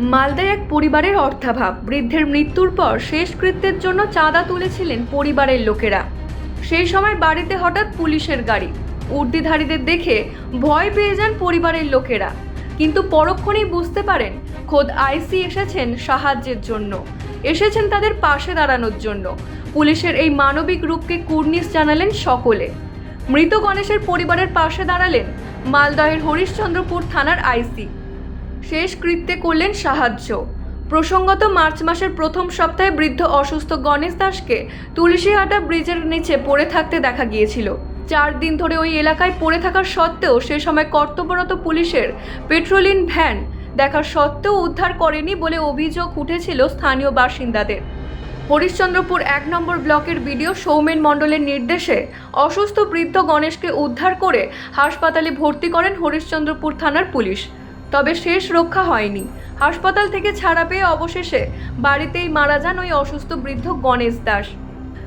মালদায় এক পরিবারের অর্থাভাব। বৃদ্ধের মৃত্যুর পর শেষকৃত্যের জন্য চাঁদা তুলেছিলেন পরিবারের লোকেরা। সেই সময় বাড়িতে হঠাৎ পুলিশের গাড়ি। উর্দিধারীদের দেখে ভয় পেয়ে যান পরিবারের লোকেরা। কিন্তু পরক্ষণেই বুঝতে পারেন, খোদ আইসি এসেছেন সাহায্যের জন্য। এসেছেন তাদের পাশে দাঁড়ানোর জন্য। পুলিশের এই মানবিক রূপকে কুর্নিশ জানালেন সকলে। মৃত গণেশের পরিবারের পাশে দাঁড়ালেন মালদহের হরিশ্চন্দ্রপুর থানার আইসি। শেষ কৃত্যে করলেন সাহায্য। প্রসঙ্গত মার্চ মাসের প্রথম সপ্তাহে বৃদ্ধ অসুস্থ গণেশ দাসকে তুলসীহাটা ব্রিজের নিচে পড়ে থাকতে দেখা গিয়েছিল। চার দিন ধরে ওই এলাকায় পড়ে থাকার সত্ত্বেও সে সময় কর্তব্যরত পুলিশের পেট্রোলিন ভ্যান দেখা সত্ত্বেও উদ্ধার করেনি বলে অভিযোগ উঠেছিল স্থানীয় বাসিন্দাদের। হরিশ্চন্দ্রপুর এক নম্বর ব্লকের বিডিও সৌমেন মণ্ডলের নির্দেশে অসুস্থ বৃদ্ধ গণেশকে উদ্ধার করে হাসপাতালে ভর্তি করেন হরিশ্চন্দ্রপুর থানার পুলিশ। তবে শেষ রক্ষা হয়নি। হাসপাতাল থেকে ছাড়া পেয়ে অবশেষে বাড়িতেই মারা যান ওই অসুস্থ বৃদ্ধ গণেশ দাস।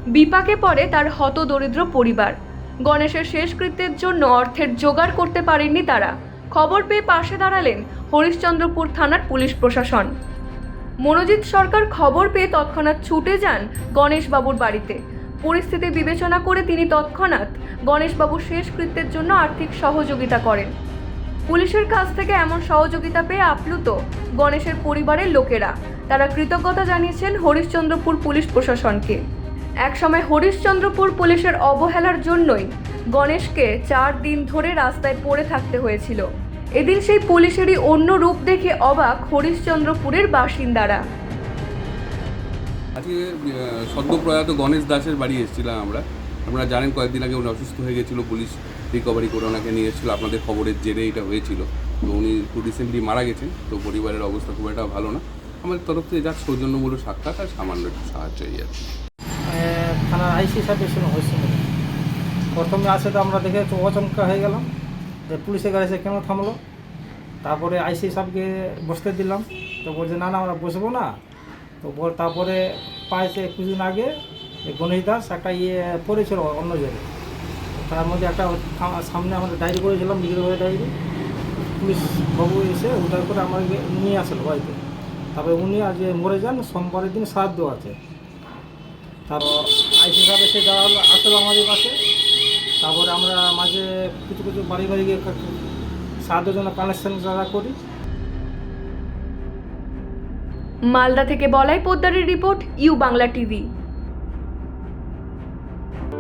বিপাকে পড়ে তার হতদরিদ্র পরিবার। গণেশের শেষকৃত্যের জন্য অর্থের জোগাড় করতে পারেননি তারা। খবর পেয়ে পাশে দাঁড়ালেন হরিশ্চন্দ্রপুর থানার পুলিশ প্রশাসন। মনোজিৎ সরকার খবর পেয়ে তৎক্ষণাৎ ছুটে যান গণেশবাবুর বাড়িতে। পরিস্থিতি বিবেচনা করে তিনি তৎক্ষণাৎ গণেশবাবুর শেষকৃত্যের জন্য আর্থিক সহযোগিতা করেন। পুলিশের কাছ থেকে এমন সহযোগিতা পেয়ে আপ্লুত গণেশের পরিবারের লোকেরা। তারা কৃতজ্ঞতা জানিয়েছেন হরিশ্চন্দ্রপুর পুলিশ প্রশাসনকে। একসময় হরিশ্চন্দ্রপুর পুলিশের অবহেলার জন্যই গণেশকে চার দিন ধরে রাস্তায় পড়ে থাকতে হয়েছিল। এদিন সেই পুলিশেরই অন্য রূপ দেখে অবাক হরিশ্চন্দ্রপুরের বাসিন্দারা। আজকে সদ্য প্রয়াত গণেশ দাসের বাড়ি এসেছিলাম আমরা। আপনারা জানেন কয়েকদিন আগে উনি অসুস্থ হয়ে গেছিল পুলিশ রিকভারি করে ওনাকে নিয়ে এসেছিল। আপনাদের খবরের জেরে এটা হয়েছিল। তো উনি খুব রিসেন্টলি মারা গেছেন। তো পরিবারের অবস্থা খুব একটা ভালো না। আমাদের তরফ থেকে যা সৌজন্যমূলক সাক্ষাৎ আর সামান্য একটু সাহায্য কি। আহ, থানার আইসি সাহেব এসে হয়েছিল প্রথমে আসে তো আমরা দেখে তো অচমকা হয়ে গেলাম। যে পুলিশের গাড়ি কেন থামলো? তারপরে আইসি সাহেবকে বসতে দিলাম। তো বলছে না না আমরা বসবো না। তো বল তারপরে পাইছে কিছুদিন আগে গণেশ দাস একটা ইয়ে পড়েছিল অন্য জায়গায়। তার মধ্যে একটা সামনে আমাদের ডায়েরি করেছিলাম বিক্রি ডায়েরি। পুলিশ বাবু এসে উদ্ধার করে আমাকে নিয়ে আসলো বাড়িতে। তারপরে উনি আজ মরে যান, সোমবারের দিন শ্রাদ্ধ আছে। তারপর আইসি সাহেব এসে দাঁড়াল, আসলো আমাদের পাশে। তারপরে আমরা মাঝে কিছু কিছু বাড়ি বাড়ি গিয়ে সাহায্যের জন্য কানেকশন যারা করি। মালদা থেকে Balai পোদ্দারের report, U Bangla TV.